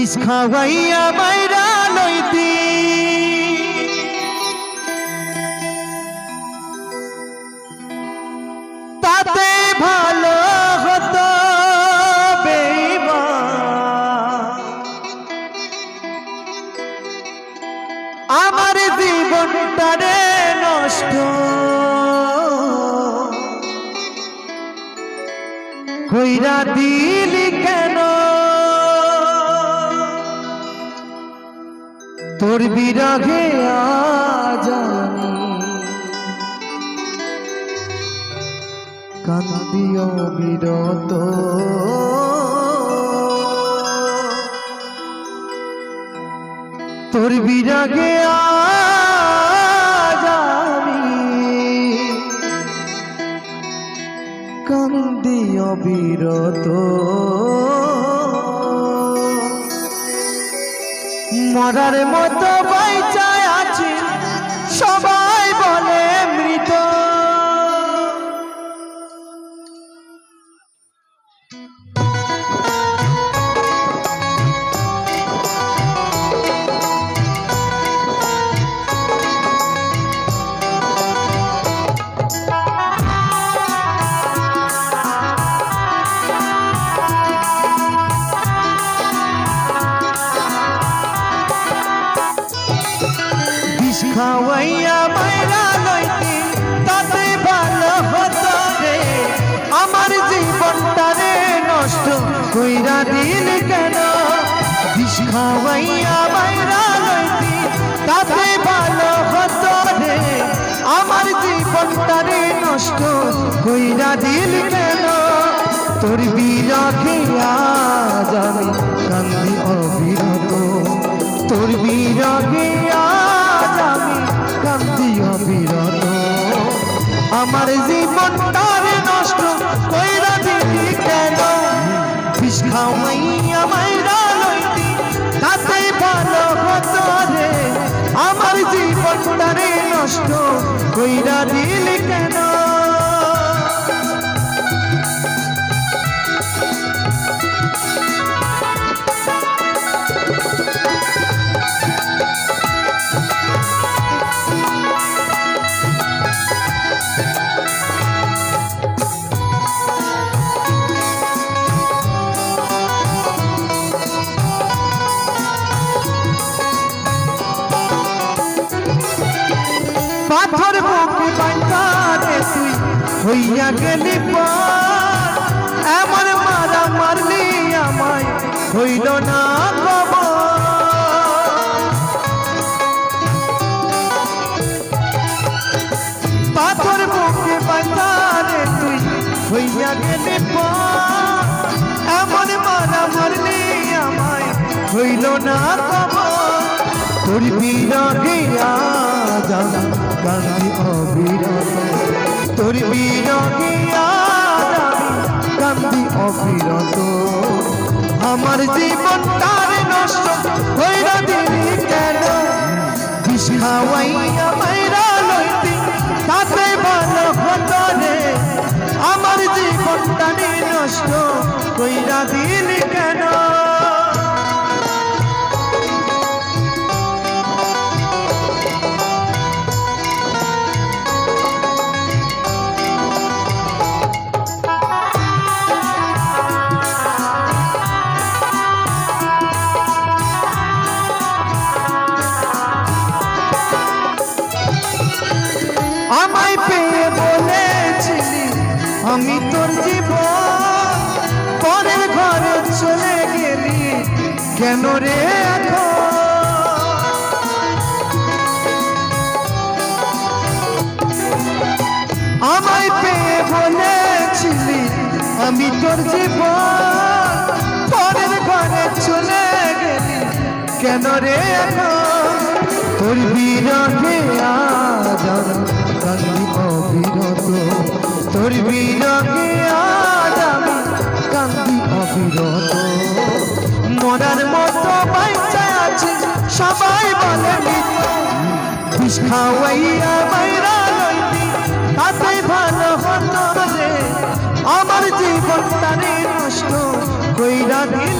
বিষ খাওয়াইয়া বাইরা লইতি তাতে ভালো হতো। আমার জীবনটারে নষ্ট কইরা দিলি কেন তোর বিরাগে আজ আমি কান্দিও বিরত। তোর বিরাগে আজ আমি কান্দিও বিরত। মরার মতো বাইচায় আছি। সবাই বলে মৃত। খাওয়াইয়া তাতে ভালো হতো রে। আমার জীবনটা রে নষ্ট কইরা দিল কেন? বিষ খাওয়াইয়া তাতে ভালো হতো রে। আমার জীবনটা রে নষ্ট কইরা দিল কেন? তোর বিরাগে আজ কান্দি অবিরত তোর খাওয়াইয়া মাইরা লইতি তাতে ভালো হতো রে আমার জীবনটারে নষ্ট কইরা দিলি কেন? পাথর বুকে বাঁধারে তুই, হইয়া গেলি পার এমন মারা মারলি আমায়, হইল না পাথর বুকে বাঁধারে তুই, হইয়া গেলি পার এমন মারা মারলি আমায়, হইল না খবর। তোর বিরাগে আমি কান্দি অবিরত। তোর বিরাগে গান্ধী অবিরত। আমার জীবন তার নষ্ট হইল দিলি কেন? বিষ খাওয়াইয়া মাইরা আমি তোর জীবন পরের ঘরে চলে গেলি। কেন রে আমায় পেয়ে বলেছিলি, আমি তোর জীবন পরের ঘরে চলে গেলি। কেন রে এখন? তোর বিরহে আজ আমি তোর বিরহে আজ আমি কান্দি মতো বাইচা আছে, সবাই বলে বিষ খাওয়াইয়া তাতে ভালো হতো রে। আমার জীবনটারে নষ্ট কইরা দিল